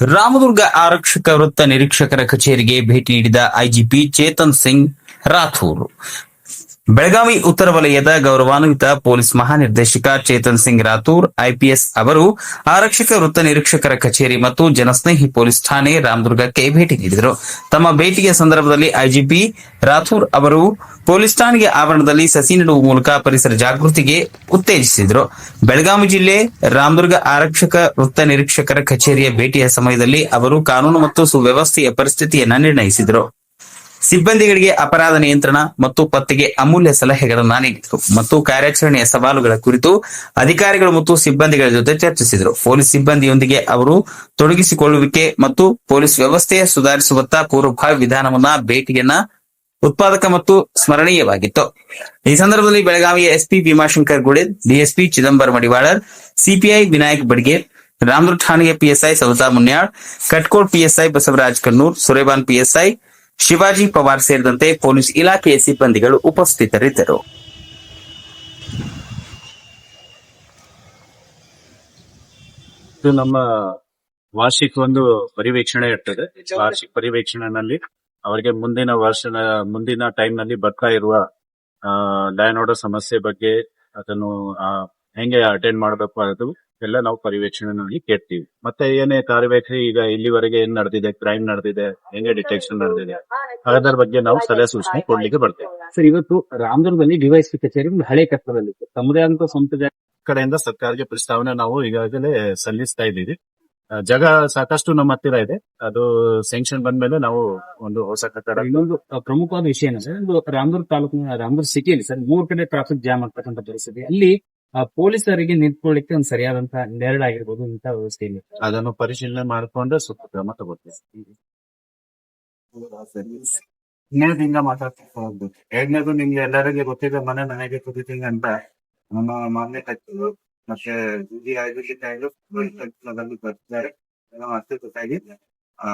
ರಾಮದುರ್ಗ ಆರಕ್ಷಕ ವೃತ್ತ ನಿರೀಕ್ಷಕರ ಕಚೇರಿಗೆ ಭೇಟಿ ನೀಡಿದ ಐಜಿಪಿ ಚೇತನ್ ಸಿಂಗ್ ರಾಥೂರ್. ಬೆಳಗಾವಿ ಉತ್ತರ ವಲಯದ ಗೌರವಾನ್ವಿತ ಪೊಲೀಸ್ ಮಹಾನಿರ್ದೇಶಕ ಚೇತನ್ ಸಿಂಗ್ ರಾಥೂರ್, ಐಪಿಎಸ್ ಅವರು ಆರಕ್ಷಕ ವೃತ್ತ ನಿರೀಕ್ಷಕರ ಕಚೇರಿ ಮತ್ತು ಜನಸ್ನೇಹಿ ಪೊಲೀಸ್ ಠಾಣೆ ರಾಮದುರ್ಗಕ್ಕೆ ಭೇಟಿ ನೀಡಿದರು. ತಮ್ಮ ಭೇಟಿಯ ಸಂದರ್ಭದಲ್ಲಿ ಐಜಿಪಿ ರಾಥೂರ್ ಅವರು ಪೊಲೀಸ್ ಠಾಣೆಗೆ ಆವರಣದಲ್ಲಿ ಸಸಿ ನೆಡುವ ಮೂಲಕ ಪರಿಸರ ಜಾಗೃತಿಗೆ ಉತ್ತೇಜಿಸಿದರು. ಬೆಳಗಾವಿ ಜಿಲ್ಲೆ ರಾಮದುರ್ಗ ಆರಕ್ಷಕ ವೃತ್ತ ನಿರೀಕ್ಷಕರ ಕಚೇರಿಯ ಭೇಟಿಯ ಸಮಯದಲ್ಲಿ ಅವರು ಕಾನೂನು ಮತ್ತು ಸುವ್ಯವಸ್ಥೆಯ ಪರಿಸ್ಥಿತಿಯನ್ನು ನಿರ್ಣಯಿಸಿದರು. ಸಿಬ್ಬಂದಿಗಳಿಗೆ ಅಪರಾಧ ನಿಯಂತ್ರಣ ಮತ್ತು ಪತ್ತೆಗೆ ಅಮೂಲ್ಯ ಸಲಹೆಗಳನ್ನ ನೀಡಿದರು ಮತ್ತು ಕಾರ್ಯಾಚರಣೆಯ ಸವಾಲುಗಳ ಕುರಿತು ಅಧಿಕಾರಿಗಳು ಮತ್ತು ಸಿಬ್ಬಂದಿಗಳ ಜೊತೆ ಚರ್ಚಿಸಿದರು. ಪೊಲೀಸ್ ಸಿಬ್ಬಂದಿಯೊಂದಿಗೆ ಅವರು ತೊಡಗಿಸಿಕೊಳ್ಳುವಿಕೆ ಮತ್ತು ಪೊಲೀಸ್ ವ್ಯವಸ್ಥೆಯ ಸುಧಾರಿಸುವತ್ತ ಪೂರ್ವಭಾವಿ ವಿಧಾನವನ್ನ ಭೇಟಿಯನ್ನ ಉತ್ಪಾದಕ ಮತ್ತು ಸ್ಮರಣೀಯವಾಗಿತ್ತು. ಈ ಸಂದರ್ಭದಲ್ಲಿ ಬೆಳಗಾವಿಯ SP Bhimashankar Gude, DSP Chidambara Madiwalar CPI Vinayak Badge Ramdurg ಠಾಣೆಯ PSI Savita Munyal, Katkod PSI Basavaraj Kannur, Sureban PSI Shivaji Pawar ಸೇರಿದಂತೆ ಪೊಲೀಸ್ ಇಲಾಖೆಯ ಸಿಬ್ಬಂದಿಗಳು ಉಪಸ್ಥಿತರಿದ್ದರು. ನಮ್ಮ ವಾರ್ಷಿಕ ಒಂದು ಪರಿವೀಕ್ಷಣೆ ಇರ್ತದೆ. ವಾರ್ಷಿಕ ಪರಿವೀಕ್ಷಣೆನಲ್ಲಿ ಅವರಿಗೆ ಮುಂದಿನ ವರ್ಷ ಮುಂದಿನ ಟೈಮ್ನಲ್ಲಿ ಬರ್ತಾ ಇರುವ ಲ್ಯಾಂಡ್ ಆರ್ಡರ್ ಸಮಸ್ಯೆ ಬಗ್ಗೆ ಅದನ್ನು ಹೆಂಗೆ ಅಟೆಂಡ್ ಮಾಡಬೇಕು ಅದು ಎಲ್ಲ ನಾವು ಪರಿವೀಕ್ಷಣೆನಲ್ಲಿ ಕೇಳ್ತೀವಿ. ಮತ್ತೆ ಏನೇ ಕಾರ್ಯವೈಖರಿ ಈಗ ಇಲ್ಲಿವರೆಗೆ ಏನ್ ನಡೆದಿದೆ ಕ್ರೈಮ್ ನಡೆದಿದೆ ಹೆಂಗೆ ಡಿಟೆಕ್ಷನ್ ನಡೆದಿದೆ ಅದರ ಬಗ್ಗೆ ನಾವು ಸಲಹೆ ಸೂಚನೆ ಕೊಡ್ಲಿಕ್ಕೆ ಬರ್ತೇವೆ. ಸರ್ ಇವತ್ತು ರಾಮದುರ್ಗದಲ್ಲಿ ಡಿವೈಎಸ್ಪಿ ಕಚೇರಿ ಹಳೆ ಕಟ್ಟಡದಲ್ಲಿ ತಮ್ಮದೇ ಅಂತ ಸ್ವಂತ ಕಡೆಯಿಂದ ಸರ್ಕಾರಕ್ಕೆ ಪ್ರಸ್ತಾವನೆ ನಾವು ಈಗಾಗಲೇ ಸಲ್ಲಿಸ್ತಾ ಇದ್ದೀವಿ. ಜಗ ಸಾಕಷ್ಟು ನಮ್ಮ ಹತ್ತಿರ ಇದೆ. ಅದು ಸ್ಯಾಂಕ್ಷನ್ ಬಂದ್ಮೇಲೆ ನಾವು ಒಂದು ಹೊಸ ಕಟ್ಟಡ ಇನ್ನೊಂದು ಪ್ರಮುಖವಾದ ವಿಷಯ ಏನಂದ್ರೆ ಒಂದು ರಾಮದುರ್ಗ ತಾಲೂಕಿನ ರಾಮದುರ್ಗ ಸಿಟಿಯಲ್ಲಿ ಸರ್ ಮೂರ್ ಕಡೆ ಟ್ರಾಫಿಕ್ ಜಾಮ್ ಆಗ್ತಕ್ಕಂಥ ಪರಿಸ್ಥಿತಿ. ಅಲ್ಲಿ ಪೊಲೀಸರಿಗೆ ನಿಂತ್ಕೊಳ್ಳಿಕ್ಕೆ ಒಂದು ಸರಿಯಾದಂತ ನೆರಳಾಗಿರ್ಬೋದು ಇಂತಹ ವ್ಯವಸ್ಥೆ ಇಲ್ಲ ಅದನ್ನು ಪರಿಶೀಲನೆ ಮಾಡಿಕೊಂಡು ಸೂಕ್ತ ಕ್ರಮ ತಗೋತೀವಿ ಇನ್ನೇದಿಂದ ಹಿಂಗ ಮಾತಾಡ್ತಾ ಹೋಗ್ಬೇಕು ಎರಡನೇದು ನಿಮ್ಗೆ ಎಲ್ಲರಿಗೆ ಗೊತ್ತಿದೆ ಮನೆ ನನಗೆ ಕುದಿತೀನಿ ಅಂತ. ನಮ್ಮ ಮಾನ್ಯ ಸಚಿವರು ಮತ್ತೆ ಜಿ ಅಧಿಕಾರಿಗಳು ಬರ್ತಾರೆ ನಮ್ಮ ಅಷ್ಟು ಗೊತ್ತಾಗಿ ಆ